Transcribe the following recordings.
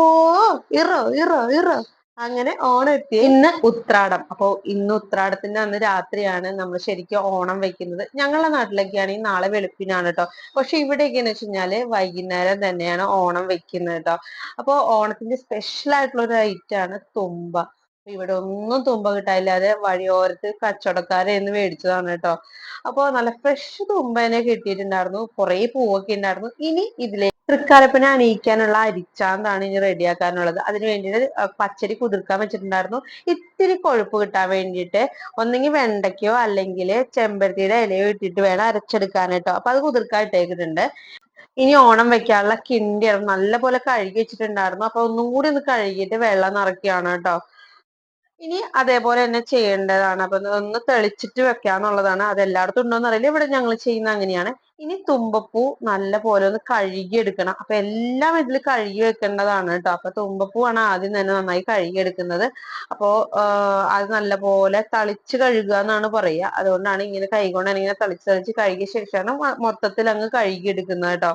തുമ്പപ്പോ ഇറോ ഇറോ ഇറോ. അങ്ങനെ ഓണം എത്തി ഇന്ന് ഉത്രാടം. അപ്പോ ഇന്ന് ഉത്രാടത്തിന്റെ അന്ന് രാത്രിയാണ് നമ്മൾ ശരിക്കും ഓണം വെക്കുന്നത്. ഞങ്ങളുടെ നാട്ടിലൊക്കെയാണെങ്കിൽ നാളെ വെളുപ്പിനാണ് കേട്ടോ പക്ഷെ ഇവിടെയൊക്കെയെന്ന് വെച്ച് കഴിഞ്ഞാൽ വൈകുന്നേരം തന്നെയാണ് ഓണം വെക്കുന്നത് കേട്ടോ അപ്പോ ഓണത്തിന്റെ സ്പെഷ്യൽ ആയിട്ടുള്ള ഒരു ഐറ്റം ആണ് തുമ്പ. ഇവിടെ ഒന്നും തുമ്പ കിട്ടാനില്ലാതെ വഴിയോരത്ത് കച്ചവടക്കാരെ എന്ന് മേടിച്ചതാണ് കേട്ടോ. അപ്പൊ നല്ല ഫ്രഷ് തുമ്പനെ കിട്ടിയിട്ടുണ്ടായിരുന്നു. കുറേ പൂവൊക്കെ ഉണ്ടായിരുന്നു. ഇനി ഇതിലെ തൃക്കാലപ്പനെ അണിയിക്കാനുള്ള അരിച്ചാന്താണ് ഇനി റെഡിയാക്കാനുള്ളത് അതിന് വേണ്ടിയിട്ട് പച്ചരി കുതിർക്കാൻ വെച്ചിട്ടുണ്ടായിരുന്നു. ഇത്തിരി കൊഴുപ്പ് കിട്ടാൻ വേണ്ടിയിട്ട് ഒന്നെങ്കിൽ വെണ്ടയ്ക്കോ അല്ലെങ്കിൽ ചെമ്പരത്തിയുടെ ഇലയോ ഇട്ടിട്ട് വേണം അരച്ചെടുക്കാൻ കേട്ടോ. അപ്പൊ അത് കുതിർക്കാൻ ഇട്ടേക്കിട്ടുണ്ട് ഇനി ഓണം വെക്കാനുള്ള കിണ്ടിയാണ് നല്ല പോലെ കഴുകി വെച്ചിട്ടുണ്ടായിരുന്നു. അപ്പൊ ഒന്നും കൂടി ഒന്ന് കഴുകിയിട്ട് വെള്ളം നിറയ്ക്കുകയാണ് കേട്ടോ. ഇനി അതേപോലെ തന്നെ ചെയ്യേണ്ടതാണ്. അപ്പൊ ഒന്ന് തെളിച്ചിട്ട് വെക്കാന്നുള്ളതാണ്. അത് എല്ലായിടത്തും ഉണ്ടോന്ന് അറിയില്ല. ഇവിടെ ഞങ്ങൾ ചെയ്യുന്ന അങ്ങനെയാണ്. ഇനി തുമ്പപ്പൂ നല്ല പോലെ ഒന്ന് കഴുകി എടുക്കണം അപ്പൊ എല്ലാം ഇതിൽ കഴുകി വെക്കേണ്ടതാണ് കേട്ടോ. അപ്പൊ തുമ്പപ്പൂ ആണ് ആദ്യം തന്നെ നന്നായി കഴുകി എടുക്കുന്നത് അപ്പോ അത് നല്ല പോലെ തളിച്ച് കഴുകുക എന്നാണ് പറയുക. അതുകൊണ്ടാണ് ഇങ്ങനെ കൈകൊണ്ട് ഇങ്ങനെ തളിച്ച് തളിച്ച് കഴുകിയ ശേഷമാണ് മൊത്തത്തിൽ അങ്ങ് കഴുകി എടുക്കുന്നത് കേട്ടോ.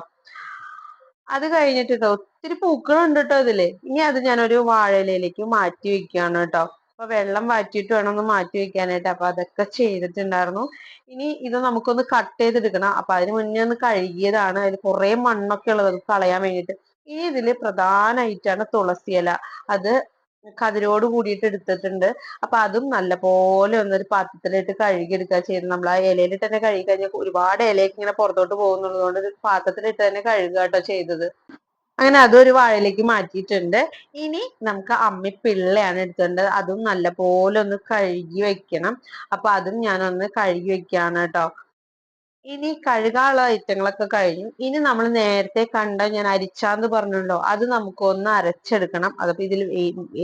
അത് കഴിഞ്ഞിട്ട് കേട്ടോ ഒത്തിരി പൂക്കളുണ്ട് കേട്ടോ ഇതിൽ. ഇനി അത് ഞാനൊരു വാഴയിലയിലേക്ക് മാറ്റി വെക്കുകയാണ് കേട്ടോ. അപ്പൊ വെള്ളം വാറ്റിയിട്ട് വേണം ഒന്ന് മാറ്റി വെക്കാനായിട്ട്. അപ്പൊ അതൊക്കെ ചെയ്തിട്ടുണ്ടായിരുന്നു. ഇനി ഇത് നമുക്കൊന്ന് കട്ട് ചെയ്തെടുക്കണം. അപ്പൊ അതിന് മുന്നേ ഒന്ന് കഴുകിയതാണ്. അതിൽ കുറെ മണ്ണൊക്കെ ഉള്ളത് അത് കളയാൻ വേണ്ടിട്ട് ഈ ഇതിൽ പ്രധാനമായിട്ടാണ് തുളസി ഇല. അത് കതിരോട് കൂടിയിട്ട് എടുത്തിട്ടുണ്ട്. അപ്പൊ അതും നല്ലപോലെ ഒന്നൊരു പാത്രത്തിലിട്ട് കഴുകിയെടുക്കുക ചെയ്യുന്നത്. നമ്മൾ ആ ഇലയിലിട്ട് തന്നെ കഴുകി കഴിഞ്ഞാൽ ഒരുപാട് ഇലയൊക്കെ ഇങ്ങനെ പുറത്തോട്ട് പോകുന്നുള്ളത് കൊണ്ട് ഒരു പാത്രത്തിലിട്ട് തന്നെ കഴുകുക കേട്ടോ ചെയ്തത്. അങ്ങനെ അതൊരു വാഴയിലേക്ക് മാറ്റിയിട്ടുണ്ട്. ഇനി നമുക്ക് അമ്മി പിള്ളയാണ് എടുത്തിട്ടുണ്ട് അതും നല്ലപോലെ ഒന്ന് കഴുകി വെക്കണം. അപ്പൊ അതും ഞാനൊന്ന് കഴുകി വെക്കാണ് കേട്ടോ. ഇനി കഴുകാനുള്ള ഐറ്റങ്ങളൊക്കെ കഴിഞ്ഞു. ഇനി നമ്മൾ നേരത്തെ കണ്ട ഞാൻ അരിച്ചാന്ന് പറഞ്ഞല്ലോ അത് നമുക്ക് ഒന്ന് അരച്ചെടുക്കണം. അതപ്പോ ഇതിൽ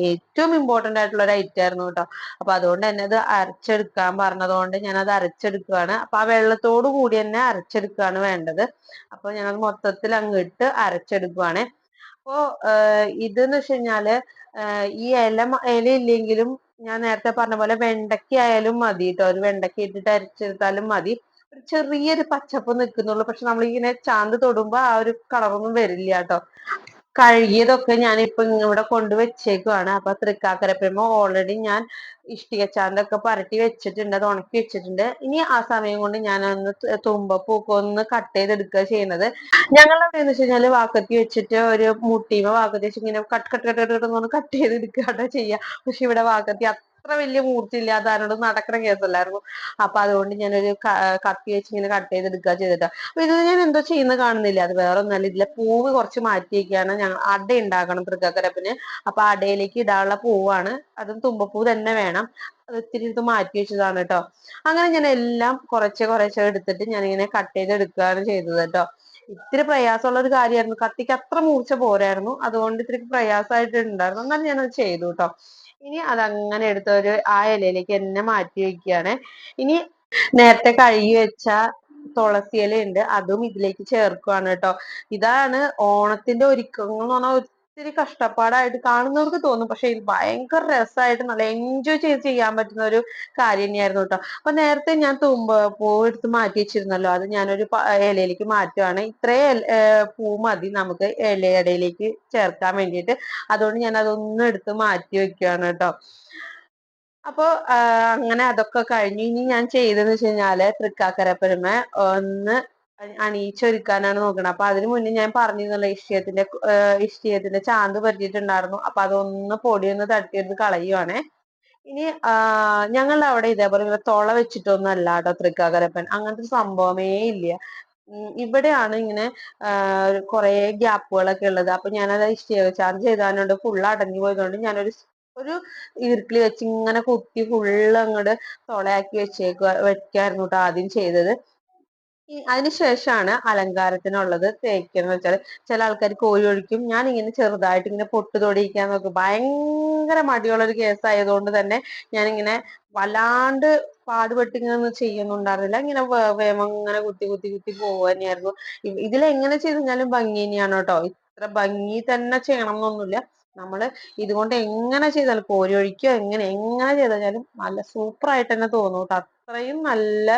ഏറ്റവും ഇമ്പോർട്ടന്റ് ആയിട്ടുള്ള ഒരു ഐറ്റം ആയിരുന്നു കേട്ടോ. അപ്പൊ അതുകൊണ്ട് തന്നെ അത് അരച്ചെടുക്കാൻ പറഞ്ഞതുകൊണ്ട് ഞാൻ അത് അരച്ചെടുക്കുകയാണ്. അപ്പൊ ആ വെള്ളത്തോടു കൂടി തന്നെ അരച്ചെടുക്കുകയാണ് വേണ്ടത്. അപ്പൊ ഞാനത് മൊത്തത്തിൽ അങ്ങിട്ട് അരച്ചെടുക്കുകയാണ്. അപ്പോ ഇതെന്ന് വെച്ച് കഴിഞ്ഞാൽ ഈ ഇല ഇല ഇല്ലെങ്കിലും ഞാൻ നേരത്തെ പറഞ്ഞ പോലെ വെണ്ടയ്ക്ക ആയാലും മതി കേട്ടോ. ഒരു വെണ്ടയ്ക്ക ഇട്ടിട്ട് അരച്ചെടുത്താലും മതി. ഒരു ചെറിയൊരു പച്ചപ്പ് നിൽക്കുന്നുള്ളൂ പക്ഷെ നമ്മളിങ്ങനെ ചാന്ത് തൊടുമ്പോ ആ ഒരു കളറൊന്നും വരില്ല കേട്ടോ കഴുകിയതൊക്കെ ഞാനിപ്പോ ഇവിടെ കൊണ്ട് വെച്ചേക്കുവാണ് അപ്പൊ തൃക്കാക്കരപ്പുമ ഓൾറെഡി ഞാൻ ഇഷ്ടിക ചാന്തൊക്കെ പരട്ടി വെച്ചിട്ടുണ്ട് അത് ഉണക്കി വെച്ചിട്ടുണ്ട് ഇനി ആ സമയം കൊണ്ട് ഞാൻ ഒന്ന് തുമ്പപ്പൂക്കെ ഒന്ന് കട്ട് ചെയ്തെടുക്കുക ചെയ്യുന്നത് ഞങ്ങളവിടെ എന്ന് വെച്ച് കഴിഞ്ഞാൽ വാക്കത്തി വെച്ചിട്ട് ഒരു മുട്ടീമ വാക്കത്തി വെച്ച് ഇങ്ങനെ കട്ട് കട്ട് കട്ട് കട്ട് ഒന്ന് കട്ട് ചെയ്തെടുക്കുകയാണ് ചെയ്യുക പക്ഷെ ഇവിടെ വാക്കത്തി അത്ര വലിയ മൂർത്തി ഇല്ലാതെ ആരോട് നടക്കുന്ന കേസല്ലായിരുന്നു അപ്പൊ അതുകൊണ്ട് ഞാനൊരു കത്തി വെച്ച് ഇങ്ങനെ കട്ട് ചെയ്തെടുക്കുക ചെയ്തിട്ട്. അപ്പൊ ഇത് ഞാൻ എന്തോ ചെയ്യുന്ന കാണുന്നില്ല. അത് വേറെ ഒന്നല്ല ഇതിലെ പൂവ് കുറച്ച് മാറ്റി വയ്ക്കുകയാണ് ഞങ്ങൾ അട ഉണ്ടാക്കണം തൃക്കക്കരപ്പിന്. അപ്പൊ അടയിലേക്ക് ഇടാനുള്ള പൂവാണ്. അതും തുമ്പപ്പൂ തന്നെ വേണം. അത് ഇത്തിരി ഇത് മാറ്റി വെച്ചതാണ് കേട്ടോ അങ്ങനെ ഞാൻ എല്ലാം കുറച്ച് കുറച്ച് എടുത്തിട്ട് ഞാൻ ഇങ്ങനെ കട്ട് ചെയ്തെടുക്കുകയാണ് ചെയ്തത് കേട്ടോ ഇത്തിരി പ്രയാസമുള്ള ഒരു കാര്യമായിരുന്നു. കത്തിക്ക് അത്ര മൂർച്ച പോരായിരുന്നു. അതുകൊണ്ട് ഇത്തിരി പ്രയാസമായിട്ട് ഉണ്ടായിരുന്നു. എന്നാലും ഞാനത് ചെയ്തു കേട്ടോ ഇനി അതങ്ങനെ എടുത്ത ഒരു ആ ഇലയിലേക്ക് എന്നെ മാറ്റി വെക്കുകയാണ്. ഇനി നേരത്തെ കഴുകി വെച്ച തുളസി ഇല ഉണ്ട് അതും ഇതിലേക്ക് ചേർക്കുവാണ് കേട്ടോ. ഇതാണ് ഓണത്തിന്റെ ഒരുക്കങ്ങൾ എന്ന് പറഞ്ഞാൽ ഒത്തിരി കഷ്ടപ്പാടായിട്ട് കാണുന്നവർക്ക് തോന്നും. പക്ഷെ ഇത് ഭയങ്കര രസമായിട്ട് നല്ല എൻജോയ് ചെയ്ത് ചെയ്യാൻ പറ്റുന്ന ഒരു കാര്യം തന്നെയായിരുന്നു കേട്ടോ അപ്പൊ നേരത്തെ ഞാൻ തുമ്പ പൂവ് എടുത്ത് മാറ്റി വെച്ചിരുന്നല്ലോ. അത് ഞാനൊരു ഇലയിലേക്ക് മാറ്റുവാണ്. ഇത്രയും പൂ മതി നമുക്ക് ഇലയിടയിലേക്ക് ചേർക്കാൻ വേണ്ടിയിട്ട്. അതുകൊണ്ട് ഞാൻ അതൊന്നും എടുത്ത് മാറ്റി വെക്കുകയാണ് കേട്ടോ അപ്പോ അങ്ങനെ അതൊക്കെ കഴിഞ്ഞു ഇനി ഞാൻ ചെയ്തെന്ന് വെച്ച് കഴിഞ്ഞാൽ തൃക്കാക്കര പെരുമ ഒന്ന് അണിയിച്ചൊരുക്കാനാണ് നോക്കുന്നത് അപ്പൊ അതിനു മുന്നേ ഞാൻ പറഞ്ഞിരുന്നല്ലോ ഇഷ്ടിയത്തിന്റെ ഇഷ്ടിയത്തിന്റെ ചാന്ത് പറ്റിയിട്ടുണ്ടായിരുന്നു. അപ്പൊ അതൊന്ന് പൊടിയൊന്ന് തട്ടിയെടുത്ത് കളയുവാണേ. ഇനി ഞങ്ങളുടെ അവിടെ ഇതേപോലെ ഇങ്ങനെ തുള വെച്ചിട്ടൊന്നും അല്ല കേട്ടോ തൃക്കാക്കരപ്പൻ. അങ്ങനത്തെ സംഭവമേ ഇല്ല. ഇവിടെയാണ് ഇങ്ങനെ കുറെ ഗ്യാപ്പുകളൊക്കെ ഉള്ളത്. അപ്പൊ ഞാനത് ഇഷ്ടിക ചാർജ് ചെയ്താനുണ്ട്. ഫുള്ള് അടഞ്ഞു പോയതുകൊണ്ട് ഞാനൊരു ഒരു ഈർക്കിളി വെച്ച് ഇങ്ങനെ കുത്തി ഫുള്ള് അങ്ങോട്ട് തുളയാക്കി വെച്ചേക്കുക വെക്കായിരുന്നു കേട്ടോ ആദ്യം ചെയ്തത്. അതിനുശേഷമാണ് അലങ്കാരത്തിനുള്ളത് തേക്കുന്നത് വെച്ചാൽ ചില ആൾക്കാർ കോഴി ഒഴിക്കും. ഞാൻ ഇങ്ങനെ ചെറുതായിട്ട് ഇങ്ങനെ പൊട്ട് തൊടിയിക്കാൻ നോക്കും. ഭയങ്കര മടിയുള്ള ഒരു കേസ് ആയതുകൊണ്ട് തന്നെ ഞാനിങ്ങനെ വല്ലാണ്ട് പാടുപെട്ട് ഇങ്ങനെ ചെയ്യുന്നുണ്ടായിരുന്നില്ല. ഇങ്ങനെ വേമം ഇങ്ങനെ കുത്തി കുത്തി കുത്തി ഇതിൽ എങ്ങനെ ചെയ്ത് കഴിഞ്ഞാലും ഭംഗി തന്നെയാണ് കേട്ടോ. ഇത്ര ഭംഗി തന്നെ ചെയ്യണം എന്നൊന്നുമില്ല. നമ്മൾ ഇതുകൊണ്ട് എങ്ങനെ ചെയ്താലും കോരി ഒഴിക്കോ എങ്ങനെ എങ്ങനെ ചെയ്താലും നല്ല സൂപ്പർ ആയിട്ട് തന്നെ തോന്നും കേട്ടോ. അത്രയും നല്ല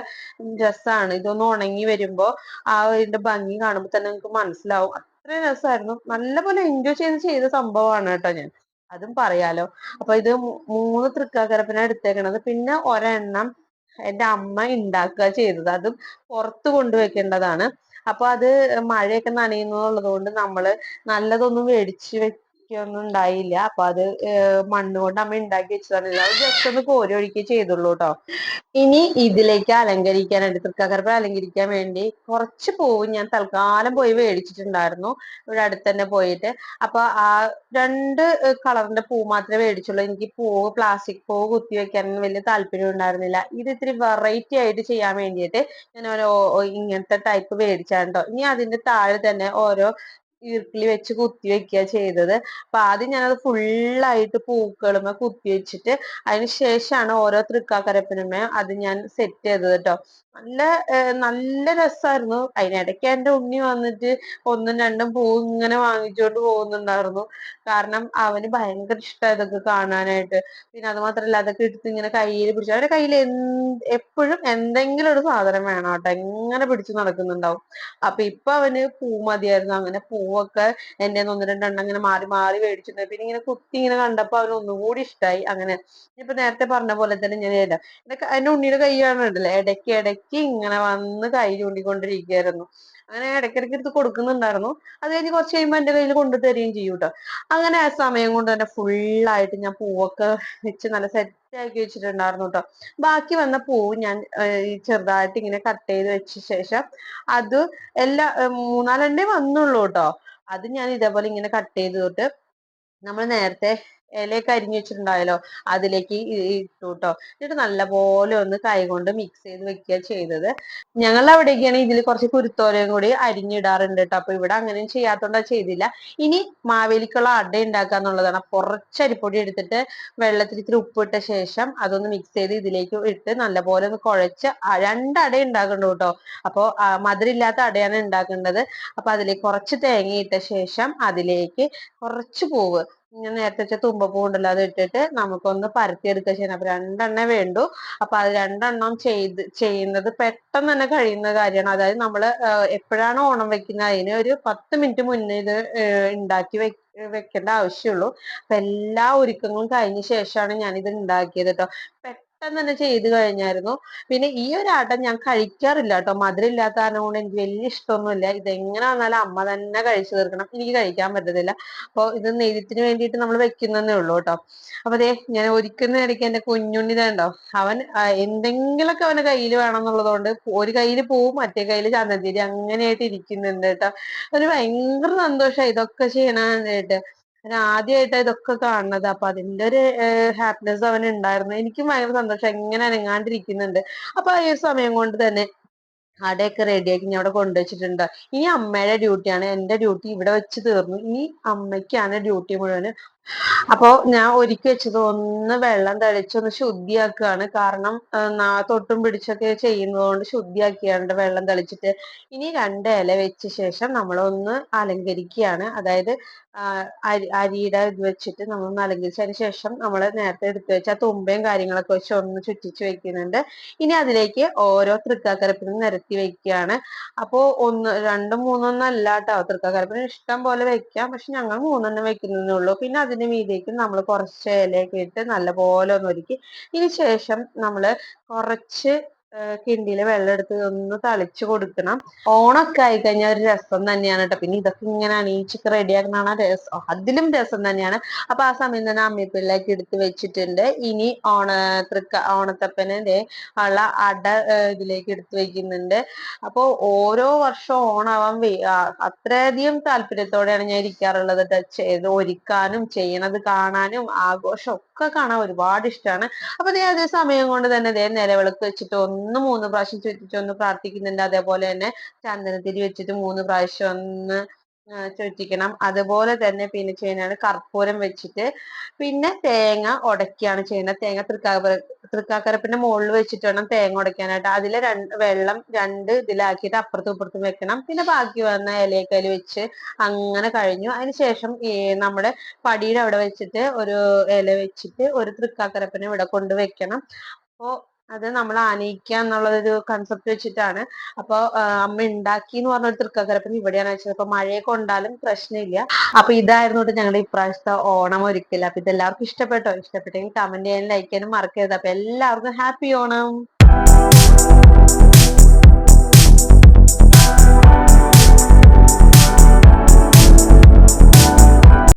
രസമാണ് ഇതൊന്ന് ഉണങ്ങി വരുമ്പോ ആ ഇതിന്റെ ഭംഗി കാണുമ്പോൾ തന്നെ നിങ്ങൾക്ക് മനസ്സിലാവും. അത്രയും രസമായിരുന്നു നല്ലപോലെ എൻജോയ് ചെയ്ത് ചെയ്ത സംഭവമാണ് കേട്ടോ ഞാൻ. അതും പറയാലോ. അപ്പൊ ഇത് മൂന്ന് തൃക്കാക്കരപ്പന എടുത്തേക്കണത്. പിന്നെ ഒരെണ്ണം എന്റെ അമ്മ ഉണ്ടാക്കുക ചെയ്തത്. അതും പുറത്ത് കൊണ്ടുവെക്കേണ്ടതാണ്. അപ്പൊ അത് മഴയൊക്കെ നനയുന്നുള്ളത് കൊണ്ട് നമ്മൾ നല്ലതൊന്നും മേടിച്ച് വെക്കൊന്നും ഉണ്ടായില്ല. അപ്പൊ അത് മണ്ണ് കൊണ്ട് അമ്മ ഉണ്ടാക്കി വെച്ചതാണ്. അത് ജസ്റ്റ് ഒന്ന് കോരി ഒഴിക്കുക ചെയ്തുള്ളൂ കേട്ടോ ഇനി ഇതിലേക്ക് അലങ്കരിക്കാനായിട്ട് തൃക്കാക്കരപ്പ അലങ്കരിക്കാൻ വേണ്ടി കുറച്ച് പൂവ് ഞാൻ തൽക്കാലം പോയി മേടിച്ചിട്ടുണ്ടായിരുന്നു. ഇവിടെ അടുത്ത് തന്നെ പോയിട്ട്. അപ്പൊ ആ രണ്ട് കളറിന്റെ പൂ മാത്രമേ മേടിച്ചുള്ളൂ. എനിക്ക് പൂവ് പ്ലാസ്റ്റിക് പൂവ് കുത്തി വെക്കാൻ വലിയ താല്പര്യം ഉണ്ടായിരുന്നില്ല. ഇത് ഇത്തിരി വെറൈറ്റി ആയിട്ട് ചെയ്യാൻ വേണ്ടിയിട്ട് ഞാൻ ഓരോ ഇങ്ങനത്തെ ടൈപ്പ് ട്ടോ. ഇനി അതിന്റെ താഴെ തന്നെ ഓരോ ഈർക്കിലി വെച്ച് കുത്തി വെക്കുക ചെയ്തത്. അപ്പൊ ആദ്യം ഞാനത് ഫുള്ളായിട്ട് പൂക്കളുമ കുത്തി വെച്ചിട്ട് അതിന് ശേഷമാണ് ഓരോ തൃക്കാക്കരപ്പനുമേ അത് ഞാൻ സെറ്റ് ചെയ്തത് കേട്ടോ നല്ല നല്ല രസമായിരുന്നു അതിനിടയ്ക്ക് എന്റെ ഉണ്ണി വന്നിട്ട് ഒന്നും രണ്ടും പൂ ഇങ്ങനെ വാങ്ങിച്ചുകൊണ്ട് പോകുന്നുണ്ടായിരുന്നു. കാരണം അവന് ഭയങ്കര ഇഷ്ടമാണ് ഇതൊക്കെ കാണാനായിട്ട്. പിന്നെ അത് മാത്രല്ല അതൊക്കെ എടുത്ത് ഇങ്ങനെ കയ്യിൽ പിടിച്ചു അവരുടെ കയ്യിൽ എന്ത് എപ്പോഴും എന്തെങ്കിലും ഒരു സാധനം വേണം കേട്ടോ. എങ്ങനെ പിടിച്ചു നടക്കുന്നുണ്ടാവും. അപ്പൊ ഇപ്പൊ അവന് പൂ മതിയായിരുന്നു. അങ്ങനെ പൂവൊക്കെ എന്റെ ഒന്ന് രണ്ടെണ്ണം ഇങ്ങനെ മാറി മാറി മേടിച്ചിട്ടുണ്ട്. പിന്നെ ഇങ്ങനെ കുത്തി ഇങ്ങനെ കണ്ടപ്പോ അവന് ഒന്നുകൂടി ഇഷ്ടമായി അങ്ങനെ ഇപ്പൊ നേരത്തെ പറഞ്ഞ പോലെ തന്നെ ഞാൻ എന്റെ ഉണ്ണിയുടെ കൈ കാണുന്നുണ്ടല്ലേ? ഇടയ്ക്ക് ഇടയ്ക്ക് ഇങ്ങനെ വന്ന് കൈ ചൂണ്ടിക്കൊണ്ടിരിക്കുകയായിരുന്നു. അങ്ങനെ ഇടയ്ക്കിടയ്ക്ക് എടുത്ത് കൊടുക്കുന്നുണ്ടായിരുന്നു. അത് കഴിഞ്ഞ് കുറച്ച് കഴിയുമ്പോൾ എന്റെ കയ്യിൽ കൊണ്ടു തരികയും ചെയ്യും കേട്ടോ അങ്ങനെ ആ സമയം കൊണ്ട് തന്നെ ഫുള്ളായിട്ട് ഞാൻ പൂവൊക്കെ വെച്ച് നല്ല സെറ്റ് ആക്കി വെച്ചിട്ടുണ്ടായിരുന്നു കേട്ടോ ബാക്കി വന്ന പൂവ് ഞാൻ ചെറുതായിട്ട് ഇങ്ങനെ കട്ട് ചെയ്ത് വെച്ച ശേഷം അത് എല്ലാ മൂന്നാലെണ്ണേ വന്നുള്ളൂ കേട്ടോ അത് ഞാൻ ഇതേപോലെ ഇങ്ങനെ കട്ട് ചെയ്ത് തൊട്ട് നമ്മൾ നേരത്തെ ഇലയൊക്കെ അരിഞ്ഞു വെച്ചിട്ടുണ്ടായല്ലോ അതിലേക്ക് ഇട്ടു കേട്ടോ എന്നിട്ട് നല്ലപോലെ ഒന്ന് കൈകൊണ്ട് മിക്സ് ചെയ്ത് വെക്കുക ചെയ്തത്. ഞങ്ങൾ അവിടേക്കാണ് ഇതിൽ കുറച്ച് കുരുത്തോലയും കൂടി അരിഞ്ഞിടാറുണ്ട് കേട്ടോ അപ്പൊ ഇവിടെ അങ്ങനെ ചെയ്യാത്തോണ്ടാ ചെയ്തില്ല. ഇനി മാവേലിക്കുള്ള അട ഉണ്ടാക്കുക എന്നുള്ളതാണ്. കുറച്ച് അരിപ്പൊടി എടുത്തിട്ട് വെള്ളത്തിൽ ഇത്തിരി ഉപ്പിട്ട ശേഷം അതൊന്ന് മിക്സ് ചെയ്ത് ഇതിലേക്ക് ഇട്ട് നല്ലപോലെ ഒന്ന് കുഴച്ച് രണ്ട് അട കേട്ടോ അപ്പൊ മധുരമില്ലാത്ത അടയാണ് ഉണ്ടാക്കേണ്ടത് അപ്പൊ അതിലേക്ക് കുറച്ച് തേങ്ങ ഇട്ട ശേഷം അതിലേക്ക് കുറച്ച് പൂവ് ഞാൻ നേരത്തെ വെച്ച തുമ്പപ്പൂ ഉണ്ടല്ലോ അത് ഇട്ടിട്ട് നമുക്കൊന്ന് പരത്തിയെടുക്കുക ചെയ്യണം അപ്പൊ രണ്ടെണ്ണേ വേണ്ടു. അപ്പൊ അത് രണ്ടെണ്ണം ചെയ്ത് ചെയ്യുന്നത് പെട്ടെന്ന് തന്നെ കഴിയുന്ന കാര്യമാണ്. അതായത് നമ്മൾ എപ്പോഴാണ് ഓണം വെക്കുന്നത് അതിന് ഒരു പത്ത് മിനിറ്റ് മുന്നേ ഇത് ഉണ്ടാക്കി വെ വെക്കേണ്ട ആവശ്യമുള്ളൂ. അപ്പൊ എല്ലാ ഒരുക്കങ്ങളും കഴിഞ്ഞ ശേഷമാണ് ഞാനിത് ഉണ്ടാക്കിയത് കേട്ടോ പെട്ടെന്ന് തന്നെ ചെയ്ത് കഴിഞ്ഞായിരുന്നു. പിന്നെ ഈ ഒരു ആട്ടം ഞാൻ കഴിക്കാറില്ല കേട്ടോ മധുരം ഇല്ലാത്ത കാരണം കൊണ്ട് എനിക്ക് വലിയ ഇഷ്ടമൊന്നുമില്ല. ഇത് എങ്ങനെ വന്നാലും അമ്മ തന്നെ കഴിച്ചു തീർക്കണം. എനിക്ക് കഴിക്കാൻ പറ്റത്തില്ല. അപ്പൊ ഇത് നെയ്യത്തിന് വേണ്ടിയിട്ട് നമ്മൾ വെക്കുന്നതേ ഉള്ളൂ കേട്ടോ. അപ്പൊ അതെ ഞാൻ ഒരിക്കുന്ന ഇടയ്ക്ക് എന്റെ കുഞ്ഞുണ്ണി കണ്ടോ. അവൻ എന്തെങ്കിലുമൊക്കെ അവന്റെ കയ്യിൽ വേണം എന്നുള്ളതുകൊണ്ട് ഒരു കയ്യിൽ പോവും മറ്റേ കയ്യിൽ ചന്ദനത്തിരി അങ്ങനെയായിട്ട് ഇരിക്കുന്നുണ്ട് കേട്ടോ. അവന് ഭയങ്കര സന്തോഷമായി ഇതൊക്കെ ചെയ്യണാനായിട്ട്. ഞാൻ ആദ്യമായിട്ടാ ഇതൊക്കെ കാണുന്നത്. അപ്പൊ അതിന്റെ ഒരു ഹാപ്പിനെസ് അവന് ഉണ്ടായിരുന്നു. എനിക്കും ഭയങ്കര സന്തോഷം. എങ്ങനെ അനങ്ങാണ്ടിരിക്കുന്നുണ്ട്. അപ്പൊ ഈ ഒരു സമയം കൊണ്ട് തന്നെ അടയൊക്കെ റെഡിയാക്കി ഞാൻ അവിടെ കൊണ്ടുവച്ചിട്ടുണ്ട്. ഇനി അമ്മയുടെ ഡ്യൂട്ടിയാണ് എന്റെ ഡ്യൂട്ടി ഇവിടെ വെച്ച് തീർന്നു. ഇനി അമ്മയ്ക്കാണ് ഡ്യൂട്ടി മുഴുവൻ അപ്പോ ഞാൻ ഒരുക്കി വെച്ചത് ഒന്ന് വെള്ളം തളിച്ചൊന്ന് ശുദ്ധിയാക്കുകയാണ് കാരണം തൊട്ടും പിടിച്ചൊക്കെ ചെയ്യുന്നതുകൊണ്ട് ശുദ്ധിയാക്കിയാണ് വെള്ളം തളിച്ചിട്ട് ഇനി രണ്ട് ഇല വെച്ച ശേഷം നമ്മളൊന്ന് അലങ്കരിക്കുകയാണ്. അതായത് അരി അരിയുടെ ഇത് വെച്ചിട്ട് നമ്മളൊന്ന് അലങ്കരിച്ചതിന് ശേഷം നമ്മൾ നേരത്തെ എടുത്തു വെച്ച തുമ്പയും കാര്യങ്ങളൊക്കെ വെച്ച് ഒന്ന് ചുറ്റിച്ച് വെക്കുന്നുണ്ട്. ഇനി അതിലേക്ക് ഓരോ തൃക്കാക്കരപ്പിനും നിരത്തി വെക്കുകയാണ്. അപ്പോ ഒന്ന് രണ്ടും മൂന്നൊന്നും അല്ല കേട്ടോ തൃക്കാക്കരപ്പിന്. ഇഷ്ടം പോലെ വെക്കാം. പക്ഷെ ഞങ്ങൾ മൂന്നെണ്ണം വെക്കുന്നേ ഉള്ളൂ. പിന്നെ അതിന് മീതേക്ക് നമ്മൾ കുറച്ച് ഇലയൊക്കെ ഇട്ട് നല്ലപോലെ ഒന്ന് ഒരുക്കി ഇതിന് ശേഷം നമ്മൾ കുറച്ച് കിണ്ടിയിൽ വെള്ളം എടുത്ത് ഒന്ന് തളിച്ചു കൊടുക്കണം. ഓണൊക്കെ ആയി ഒരു രസം തന്നെയാണ് കേട്ടോ. പിന്നെ ഇതൊക്കെ ഇങ്ങനെ അണിയിച്ചൊക്കെ റെഡിയാക്കണ രസം. അതിലും രസം തന്നെയാണ്. അപ്പൊ ആ സമയം തന്നെ അമ്മിപ്പിള്ളേക്ക് എടുത്ത് വെച്ചിട്ടുണ്ട്. ഇനി ഓണ തൃക്ക ഓണത്തപ്പനെ ഉള്ള അട ഇതിലേക്ക് എടുത്ത് വെക്കുന്നുണ്ട്. അപ്പൊ ഓരോ വർഷവും ഓണാവാൻ അത്രയധികം താല്പര്യത്തോടെയാണ് ഞാൻ ഇരിക്കാറുള്ളത്. ചെയ്ത് ഒരുക്കാനും ചെയ്യണത് കാണാനും ആഘോഷം ഒക്കെ കാണാൻ ഒരുപാട് ഇഷ്ടമാണ് അപ്പൊ അതേ സമയം കൊണ്ട് തന്നെ ദേ നിലവിളക്ക് വെച്ചിട്ട് ഒന്ന് മൂന്ന് പ്രാവശ്യം ചുറ്റിച്ച് ഒന്ന് പ്രാർത്ഥിക്കുന്നുണ്ട്. അതേപോലെ തന്നെ ചന്ദനത്തിരി വെച്ചിട്ട് മൂന്ന് പ്രാവശ്യം ഒന്ന് ചുറ്റിക്കണം അതുപോലെ തന്നെ പിന്നെ ചെയ്യുന്നതാണ് കർപ്പൂരം വെച്ചിട്ട് പിന്നെ തേങ്ങ ഉടയ്ക്കുകയാണ് ചെയ്യുന്നത്. തേങ്ങ തൃക്കാക്കര തൃക്കാക്കരപ്പിന്റെ മുകളിൽ വെച്ചിട്ട് വേണം തേങ്ങ ഉടയ്ക്കാനായിട്ട് അതിലെ രണ്ട് വെള്ളം രണ്ട് ഇതിലാക്കിയിട്ട് അപ്പുറത്തും ഇപ്പുറത്തും വെക്കണം. പിന്നെ ബാക്കി വന്ന ഇലയൊക്കെ വെച്ച് അങ്ങനെ കഴിഞ്ഞു. അതിനുശേഷം ഈ നമ്മുടെ പടിയുടെ അവിടെ വെച്ചിട്ട് ഒരു ഇല വെച്ചിട്ട് ഒരു തൃക്കാക്കരപ്പിനെ ഇവിടെ കൊണ്ട് വെക്കണം. അപ്പോ അത് നമ്മൾ ആനയിക്കുക എന്നുള്ളൊരു കൺസെപ്റ്റ് വെച്ചിട്ടാണ്. അപ്പൊ അമ്മ ഉണ്ടാക്കി എന്ന് പറഞ്ഞ ഒരു തൃക്കക്കരപ്പൻ ഇവിടെയാണ് വെച്ചത്. അപ്പൊ മഴയൊക്കെ ഉണ്ടാലും പ്രശ്നമില്ല. അപ്പൊ ഇതായിരുന്നു കേട്ടോ ഞങ്ങളുടെ ഇപ്രാവശ്യത്തെ ഓണം ഒരുക്കൽ അപ്പൊ ഇതെല്ലാവർക്കും ഇഷ്ടപ്പെട്ടോ? ഇഷ്ടപ്പെട്ടെങ്കിൽ കമന്റ് ചെയ്യാനും ലൈക്ക് ചെയ്യാനും മറക്കരുത്. അപ്പൊ എല്ലാവർക്കും ഹാപ്പി ഓണം.